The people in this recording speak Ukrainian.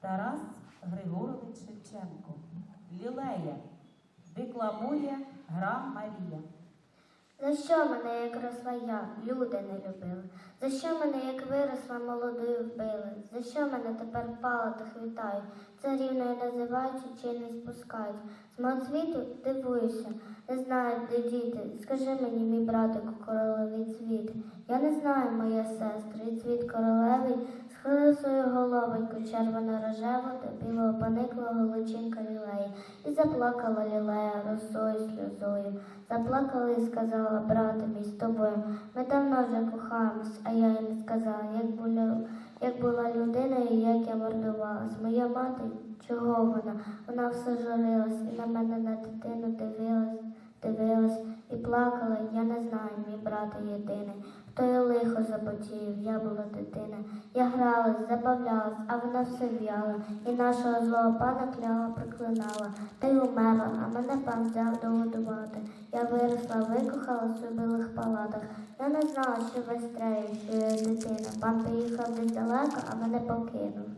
Тарас Григорович Шевченко. Лілея. Декламує Гра Марія. За що мене, як росла я, люди не любили? За що мене, як виросла, молодою вбили? За що мене тепер палатах вітають? Царівною називають чи не спускають? З мого дивуюся, не знаю, де діти. Скажи мені, мій братику, королевий цвіт. Я не знаю, моя сестра, і цвіт королевий схилив свою головоньку червоно-рожеву до білого пониклого личинка лілеї. І заплакала лілея росою сльозою. Заплакала і сказала, брате мій з тобою. Ми давно вже кохаємось, а я не сказала, як була, як була людиною, як я мордувалась. Моя мати, чого вона? Вона все журилась і на мене на дитину дивилась, дивилась і плакала. Я не знаю, мій брате єдиний. Хто я лихо запотів, я була дитина. Я гралась, забавлялась, а вона все в'яла, і нашого злого пана кляла, проклинала, та й умерла, а мене пан взяв догодувати. Я виросла, викохалась у білих палатах. Я не знала, що весь що я дитина. Пан поїхав десь далеко, а мене покинув.